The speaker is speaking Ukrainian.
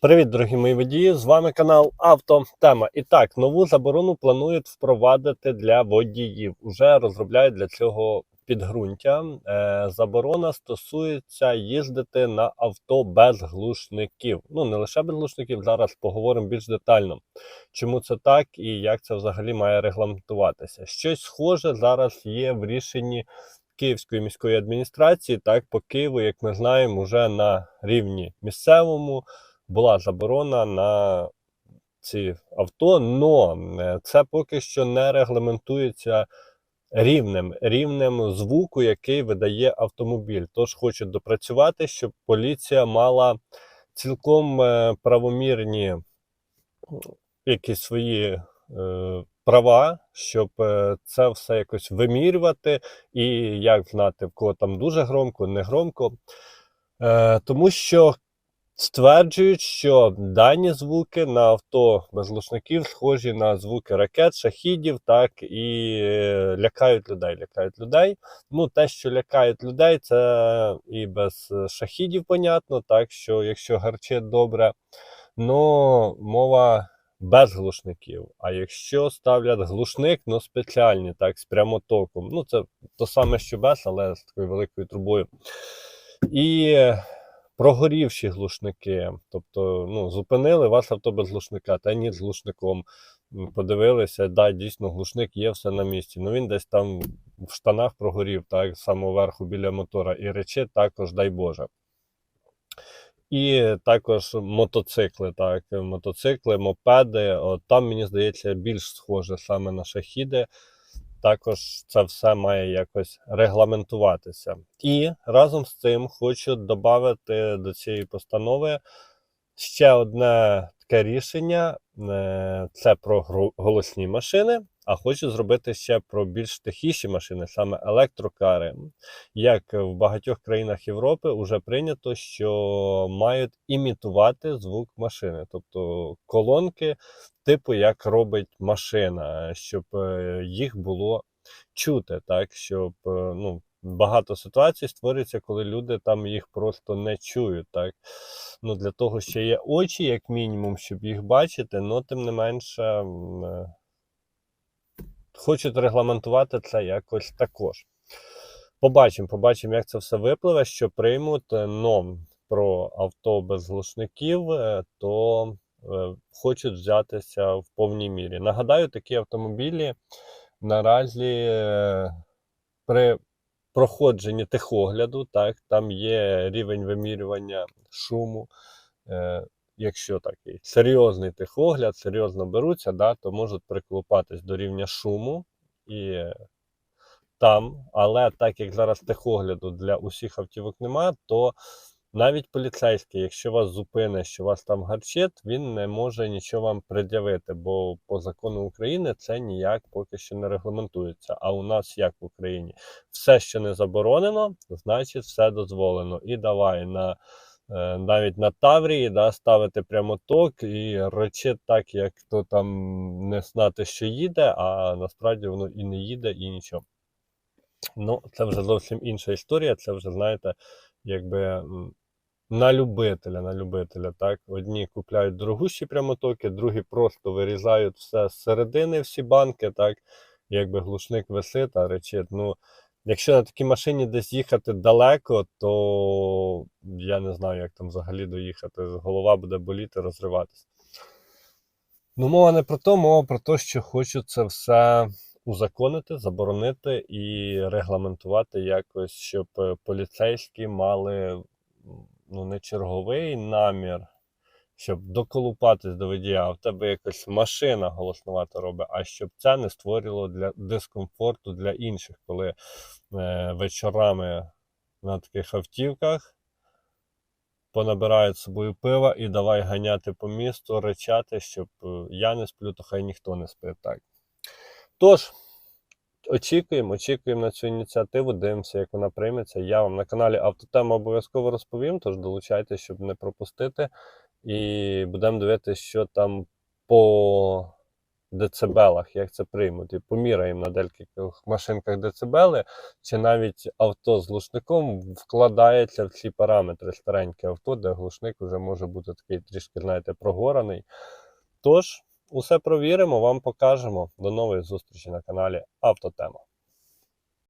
Привіт, дорогі мої водії! З вами канал Автотема. І так, нову заборону планують впровадити для водіїв. Уже розробляють для цього підґрунтя. Е, заборона стосується їздити на авто без глушників. Ну не лише без глушників. Зараз поговоримо більш детально, чому це так і як це взагалі має регламентуватися. Щось схоже зараз є в рішенні. Київської міської адміністрації, так по Києву, як ми знаємо, вже на рівні місцевому була заборона на ці авто, але це поки що не регламентується рівнем, рівнем звуку, який видає автомобіль. Тож хочуть допрацювати, щоб поліція мала цілком е, правомірні якісь свої е, права, щоб е, це все якось вимірювати, і як знати, в кого там дуже громко, не громко. Е, тому що стверджують, що дані звуки на авто без глушників схожі на звуки ракет, шахідів, так і е, лякають людей. Лякають людей. Ну, те, що лякають людей, це і без шахідів, понятно, так що якщо гарчить добре, ну мова. Без глушників. А якщо ставлять глушник, ну спеціальні, так, з прямотоком. Ну, це то саме, що без, але з такою великою трубою. І прогорівші глушники. Тобто, ну, зупинили вас авто без глушника, та ні з глушником. Подивилися, да, дійсно, глушник є все на місці. Ну він десь там в штанах прогорів, так, верху біля мотора, і речить також, дай Боже. І також мотоцикли, так, мотоцикли, мопеди. От там, мені здається, більш схоже саме на шахіди. Також це все має якось регламентуватися. І разом з цим хочу додати до цієї постанови ще одне таке рішення: Е, це про голосні машини. А хочу зробити ще про більш тихіші машини, саме електрокари. Як в багатьох країнах Європи вже прийнято, що мають імітувати звук машини, тобто колонки, типу як робить машина, щоб е, їх було чути, так щоб е, ну. Багато ситуацій створюється, коли люди там їх просто не чують. Так? Ну, для того ще є очі, як мінімум, щоб їх бачити, але тим не менше е, хочуть регламентувати це якось також. Побачимо, побачимо, як це все випливе, що приймуть. е, Но про авто без глушників, е, то е, хочуть взятися в повній мірі. Нагадаю, такі автомобілі наразі при проходженні техогляду, так, там є рівень вимірювання шуму. Якщо такий серйозний техогляд, серйозно беруться, да, то можуть приклопатись до рівня шуму і там, але так як зараз техогляду для усіх автівок немає, то навіть поліцейський, якщо вас зупинить, що вас там гарчить, він не може нічого вам пред'явити, бо по закону України це ніяк поки що не регламентується. А у нас як в Україні все, що не заборонено, значить все дозволено. І давай на навіть на Таврії да, ставити прямоток і речить так, як хто там не знати, що їде, а насправді воно і не їде, і нічого. Ну, це вже зовсім інша історія. Це вже, знаєте, якби на любителя, на любителя. Так? Одні купляють дорогущі прямотоки, другі просто вирізають все з середини, всі банки, так? Якби глушник висить, а речить. Ну, якщо на такій машині десь їхати далеко, то я не знаю, як там взагалі доїхати. Голова буде боліти, розриватися. Ну, мова не про то, мова про те, що хочуть це все узаконити, заборонити і регламентувати якось, щоб е, поліцейські мали ну, не черговий намір, щоб доколупатись до водія, а в тебе якась машина голоснувато робить, а щоб це не створило для дискомфорту для інших, коли е, вечорами на таких автівках понабирають з собою пива і давай ганяти по місту, речати, щоб е, я не сплю, то хай ніхто не спить так. Тож, очікуємо, очікуємо на цю ініціативу, дивимося, як вона прийметься. Я вам на каналі Автотема обов'язково розповім, тож долучайтеся, щоб не пропустити. І будемо дивитися, що там по децибелах, як це приймуть, і поміряємо на декількох машинках децибели, чи навіть авто з глушником вкладається в ці параметри стареньке авто, де глушник вже може бути такий трішки, знаєте, прогораний. Тож, усе провіримо, вам покажемо. До нової зустрічі на каналі Автотема.